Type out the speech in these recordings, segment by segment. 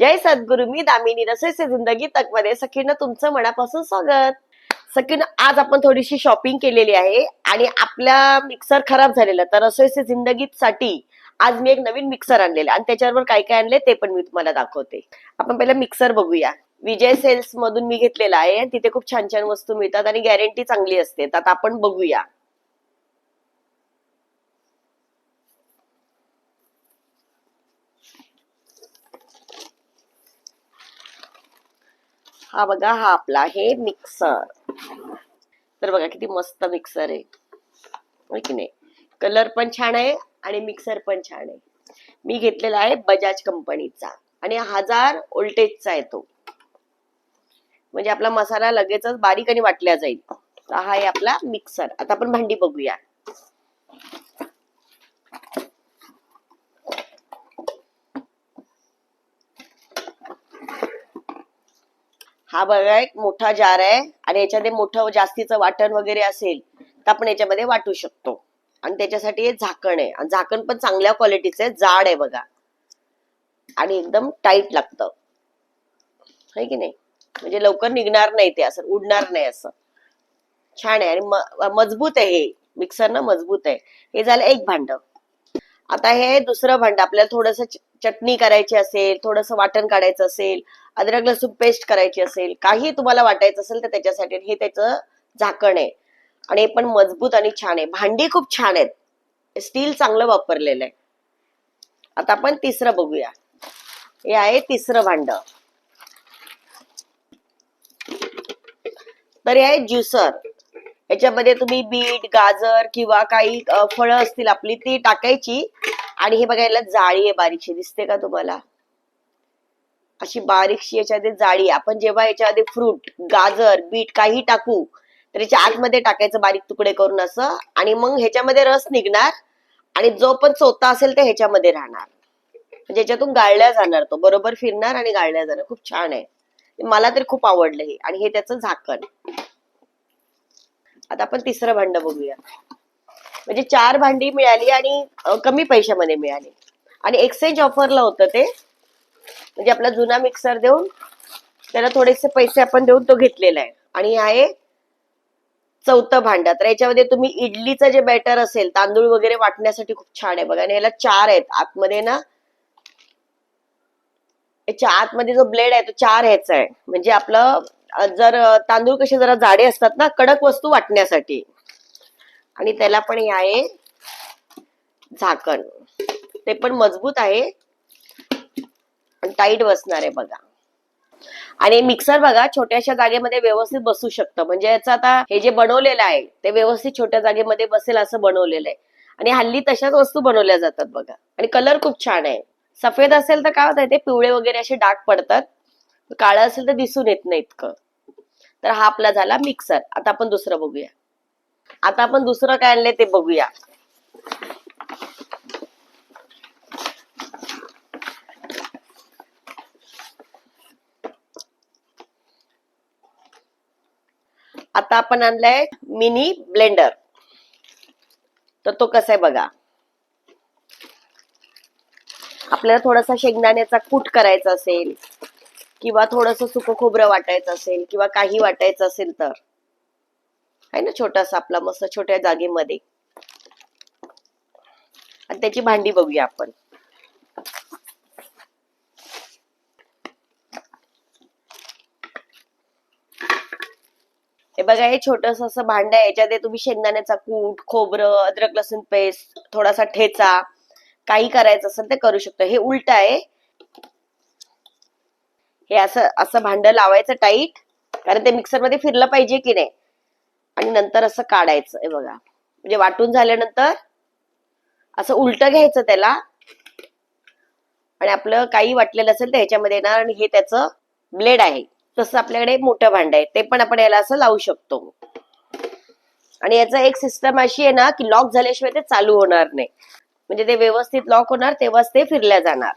जय सद्गुरु मी दामिनी रसोईचे जिंदगी तकमध्ये सखीनं तुमचं मनापासून स्वागत. सखीनं आज आपण थोडीशी शॉपिंग केलेली आहे आणि आपला मिक्सर खराब झालेला तर रसोईचे जिंदगीसाठी आज मी एक नवीन मिक्सर आणलेला आणि त्याच्यावर काय काय आणले ते पण मी तुम्हाला दाखवते. आपण पहिला मिक्सर बघूया. विजय सेल्स मधून मी घेतलेला आहे. आणि तिथे खूप छान छान वस्तू मिळतात आणि गॅरंटी चांगली असते. तर आता आपण बघूया. हा बघा हा आपला आहे मिक्सर तर बघा किती मस्त मिक्सर आहे. हो की नाही? कलर पण छान आहे आणि मिक्सर पण छान आहे. मी घेतलेला आहे बजाज कंपनीचा आणि हजार वोल्टेजचा आहे तो. म्हणजे आपला मसाला लगेचच बारीक आणि वाटल्या जाईल. तर हा आहे आपला मिक्सर आता आपण भांडी बघूया. हा बघा एक मोठा जार आहे आणि याच्यामध्ये मोठं जास्तीचं वाटण वगैरे असेल तर आपण याच्यामध्ये वाटू शकतो. आणि त्याच्यासाठी हे झाकण आहे. आणि झाकण पण चांगल्या क्वालिटीचं आहे. जाड आहे बघा. आणि एकदम टाईट लागतं. है की नाही? म्हणजे लवकर निघणार नाही ते असं उडणार नाही असं. छान आहे. आणि मजबूत आहे हे. मिक्सर ना मजबूत आहे. हे झालं एक भांड. आता हे दुसरं भांड आपल्याला थोडस चटणी करायची असेल थोडस वाटण काढायचं असेल अद्रक लसूण पेस्ट करायची असेल काही तुम्हाला वाटायचं असेल तर त्याच्यासाठी हे त्याचं झाकण आहे. आणि हे पण मजबूत आणि छान आहे. भांडी खूप छान आहेत. स्टील चांगलं वापरलेलं आहे. आता आपण तिसरं बघूया. हे आहे तिसरं भांड. तर हे आहे ज्युसर याच्यामध्ये तुम्ही बीट गाजर किंवा काही फळं असतील आपली ती टाकायची. आणि हे बघायला जाळी आहे बारीकशी दिसते का तुम्हाला? अशी बारीकशी याच्यामध्ये जाळी आपण जेव्हा याच्यामध्ये फ्रूट गाजर बीट काही टाकू तर याच्या आतमध्ये टाकायचं बारीक तुकडे करून असं. आणि मग ह्याच्यामध्ये रस निघणार. आणि जो पण चोथा असेल ते ह्याच्यामध्ये राहणार. म्हणजे याच्यातून गाळल्या जाणार तो. बरोबर फिरणार आणि गाळल्या जाणार. खूप छान आहे. मला तरी खूप आवडलं हे. आणि हे त्याचं झाकण. आता आपण तिसरं भांड बघूया. म्हणजे चार भांडी मिळाली आणि कमी पैशामध्ये मिळाली. आणि एक्सचेंज ऑफरला होतं ते. म्हणजे आपला जुना मिक्सर देऊन त्याला थोडेसे पैसे आपण देऊन तो घेतलेला आहे. आणि आहे चौथं भांड. तर याच्यामध्ये तुम्ही इडलीचं जे बॅटर असेल तांदूळ वगैरे वाटण्यासाठी खूप छान आहे बघा. आणि याला चार आहेत. आतमध्ये ना याच्या आतमध्ये जो ब्लेड आहे तो चार ह्याचा आहे. म्हणजे आपलं जर तांदूळ कसे जरा जाडे असतात ना कडक वस्तू वाटण्यासाठी. आणि त्याला पण हे आहे झाकण. ते पण मजबूत आहे. आणि टाईट बसणार आहे बघा. आणि मिक्सर बघा छोट्याशा जागेमध्ये व्यवस्थित बसू शकतं. म्हणजे याचं आता हे जे बनवलेलं आहे ते व्यवस्थित छोट्या जागेमध्ये बसेल असं बनवलेलं आहे. आणि हल्ली तशाच वस्तू बनवल्या जातात बघा. आणि कलर खूप छान आहे. सफेद असेल तर काय होतं ते पिवळे वगैरे असे डाग पडतात. काळं असेल तर दिसून येत नाही इतकं. तर हा आपला झाला मिक्सर आता आपण दुसरं बघूया. आता आपण दुसरं काय आणलंय ते बघूया. आता आपण आणलाय मिनी ब्लेंडर तर तो कसा आहे बघा. आपल्याला थोडासा शेंगदाण्याचा कूट करायचा असेल किंवा थोडस सुकं खोबरं वाटायचं असेल किंवा काही वाटायचं असेल तर. आहे ना छोटासा आपला मस्त छोट्या जागेमध्ये. आणि त्याची भांडी बघूया आपण. हे बघा हे छोटस असं भांड आहे. याच्यात तुम्ही शेंगदाण्याचा कूट खोबरं अद्रक लसूण पेस्ट थोडासा ठेचा. काही करायचं असेल ते करू शकतो. हे उलट आहे. हे असं असं भांड लावायचं टाईट कारण ते मिक्सरमध्ये फिरलं पाहिजे की नाही? आणि नंतर असं काढायचं हे बघा. म्हणजे वाटून झाल्यानंतर असं उलट घ्यायचं त्याला. आणि आपलं काही वाटलेलं असेल तर ह्याच्यामध्ये येणार आणि हे त्याचं ब्लेड आहे. तसं आपल्याकडे मोठं भांड आहे. ते पण आपण याला असं लावू शकतो. आणि याचा एक सिस्टम अशी आहे ना की लॉक झाल्याशिवाय ते चालू होणार नाही. म्हणजे ते व्यवस्थित लॉक होणार तेव्हाच ते फिरल्या जाणार.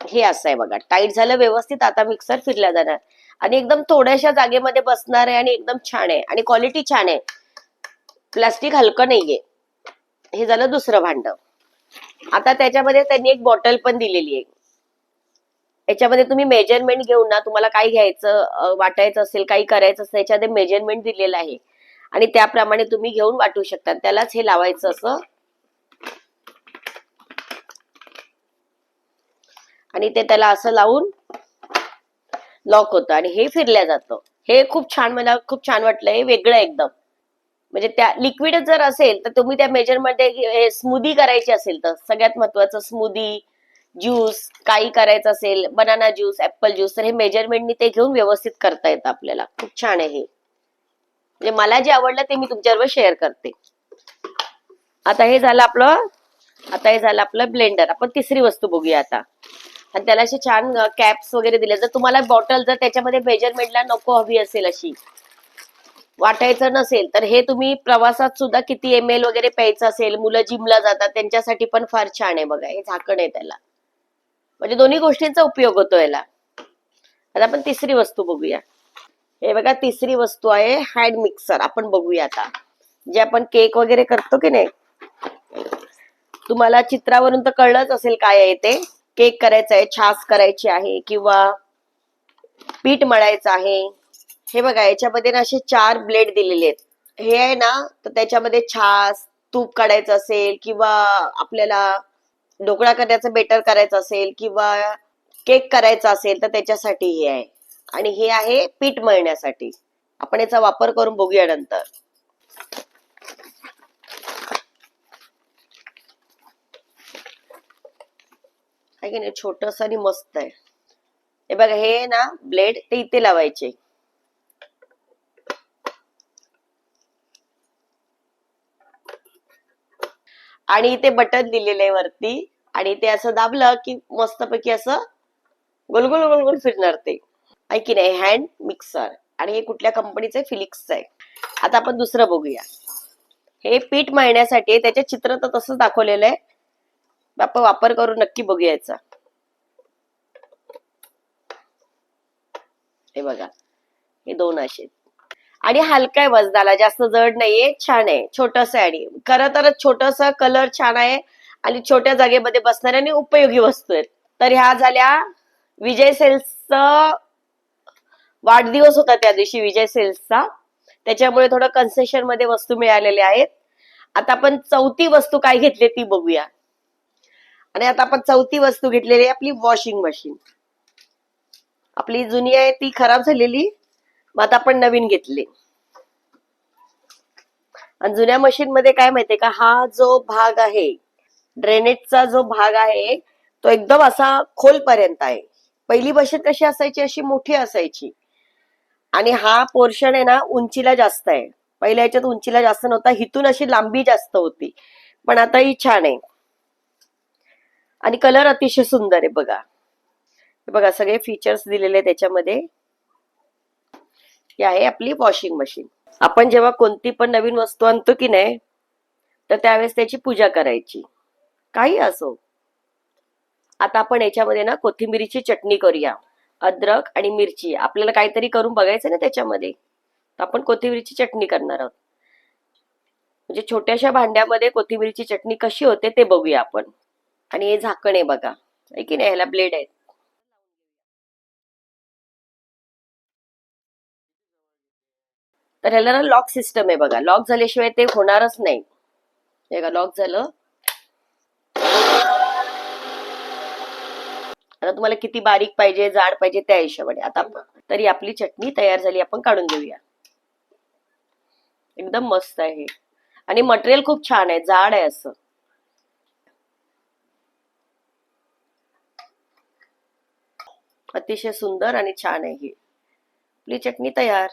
हे असं आहे बघा. टाईट झालं व्यवस्थित आता मिक्सर फिरला जाणार. आणि एकदम थोड्याशा जागेमध्ये बसणार आहे आणि एकदम छान आहे. आणि क्वालिटी छान आहे. प्लास्टिक हलकं नाहीये. हे झालं दुसरं भांड. आता त्याच्यामध्ये त्यांनी एक बॉटल पण दिलेली आहे. याच्यामध्ये तुम्ही मेजरमेंट घेऊन ना तुम्हाला काय घ्यायचं वाटायचं असेल काही करायचं असेल याच्यामध्ये मेजरमेंट दिलेलं आहे. आणि त्याप्रमाणे तुम्ही घेऊन वाटू शकता. त्यालाच हे लावायचं असं आणि ते त्याला असं लावून लॉक होतं आणि हे फिरल्या जातं. हे खूप छान मला खूप छान वाटलं हे वेगळं एकदम. म्हणजे त्या लिक्विड जर असेल तर तुम्ही त्या मेजरमध्ये स्मूदी करायची असेल तर सगळ्यात महत्वाचं स्मूदी ज्यूस काही करायचं असेल बनाना ज्यूस ऍपल ज्यूस तर हे मेजरमेंटनी ते घेऊन व्यवस्थित करता येतं आपल्याला. खूप छान आहे हे. म्हणजे मला जे आवडलं ते मी तुमच्याबरोबर शेअर करते. आता हे झालं आपलं आता हे झालं आपलं ब्लेंडर आपण तिसरी वस्तू बघूया आता. आणि त्याला असे छान कॅप्स वगैरे दिले. जर तुम्हाला बॉटल जर त्याच्यामध्ये मेजरमेंटला नको हवी असेल अशी वाटायचं नसेल तर हे तुम्ही प्रवासात सुद्धा किती एम एल वगैरे प्यायचं असेल मुलं जिमला जातात त्यांच्यासाठी पण फार छान आहे बघा हे झाकण आहे त्याला. म्हणजे दोन्ही गोष्टींचा उपयोग होतो याला. आता आपण तिसरी वस्तू बघूया. हे बघा तिसरी वस्तू आहे हँड मिक्सर आपण बघूया आता. जे आपण केक वगैरे करतो की नाही? तुम्हाला चित्रावरून तर कळलंच असेल काय आहे ते. केक करायचा आहे छास करायची आहे किंवा पीठ मळायचं आहे. हे बघा याच्यामध्ये ना असे चार ब्लेड दिलेले आहेत. हे आहे ना तर त्याच्यामध्ये छास तूप काढायचं असेल किंवा आपल्याला ढोकळा करण्याचं बेटर करायचं असेल किंवा केक करायचा असेल तर त्याच्यासाठी हे आहे. आणि हे आहे पीठ मळण्यासाठी. आपण याचा वापर करून बघूया नंतर. आहे की नाही छोटस आणि मस्त आहे. हे बघा हे ना ब्लेड ते इथे लावायचे. आणि इथे बटन दिलेलं आहे वरती. आणि ते असं दाबलं की मस्तपैकी असं गोलगोल गोलगोल फिरणार ते. आहे की नाही हँड मिक्सर आणि हे कुठल्या कंपनीचं फिलिक्स फिलिक्सचं आहे. आता आपण दुसरं बघूया. हे पीठ मळण्यासाठी त्याच्या त्याचे चित्र तर तसंच दाखवलेलं आहे. आपण वापर करून नक्की बघूया याचा हे बघा हे दोन असे आहेत. आणि हलका आहे वजनाला जास्त जड नाहीये छान आहे. छोटस आहे आणि खरं तर छोटस कलर छान आहे आणि छोट्या जागेमध्ये बसणाऱ्या आणि उपयोगी वस्तू आहेत. तर ह्या झाल्या विजय सेल्सचा वाढदिवस होता त्या दिवशी विजय सेल्सचा. त्याच्यामुळे थोडं कन्सेशनमध्ये वस्तू मिळालेल्या आहेत. आता आपण चौथी वस्तू काय घेतली ती बघूया. आणि आता आपण चौथी वस्तू घेतलेली आहे आपली वॉशिंग मशीन आपली जुनी आहे ती खराब झालेली मग आता आपण नवीन घेतली. आणि जुन्या मशीन मध्ये काय माहितीये का? हा जो भाग आहे ड्रेनेजचा जो भाग आहे तो एकदम असा खोलपर्यंत आहे. पहिली मशीन कशी असायची? अशी मोठी असायची. आणि हा पोर्शन आहे ना उंचीला जास्त आहे. पहिल्या ह्याच्यात उंचीला जास्त नव्हता हिथून अशी लांबी जास्त होती. पण आता ही छान आहे. आणि कलर अतिशय सुंदर आहे बघा. बघा सगळे फीचर्स दिलेले त्याच्यामध्ये. ही आहे आपली वॉशिंग मशीन आपण जेव्हा कोणती पण नवीन वस्तू आणतो की नाही तर त्यावेळेस त्याची पूजा करायची. काही असो. आता आपण याच्यामध्ये ना कोथिंबिरीची चटणी करूया. अद्रक आणि मिरची. आपल्याला काहीतरी करून बघायचं ना त्याच्यामध्ये. आपण कोथिंबिरीची चटणी करणार आहोत. म्हणजे छोट्याशा भांड्यामध्ये कोथिंबिरीची चटणी कशी होते ते बघूया आपण. आणि हे झाकण आहे बघा. की नाही? ह्याला ब्लेड आहेत. तर ह्याला ना लॉक सिस्टम आहे बघा. लॉक झाल्याशिवाय ते होणारच नाही. हे का लॉक झालं. आता तुम्हाला किती बारीक पाहिजे जाड पाहिजे त्या हिशोबाने. आता तरी आपली चटणी तयार झाली आपण काढून घेऊया. एकदम मस्त आहे आणि मटेरियल खूप छान आहे जाड आहे असं. अतिशय सुंदर आणि छान आहे ही. आपली चटणी तयार.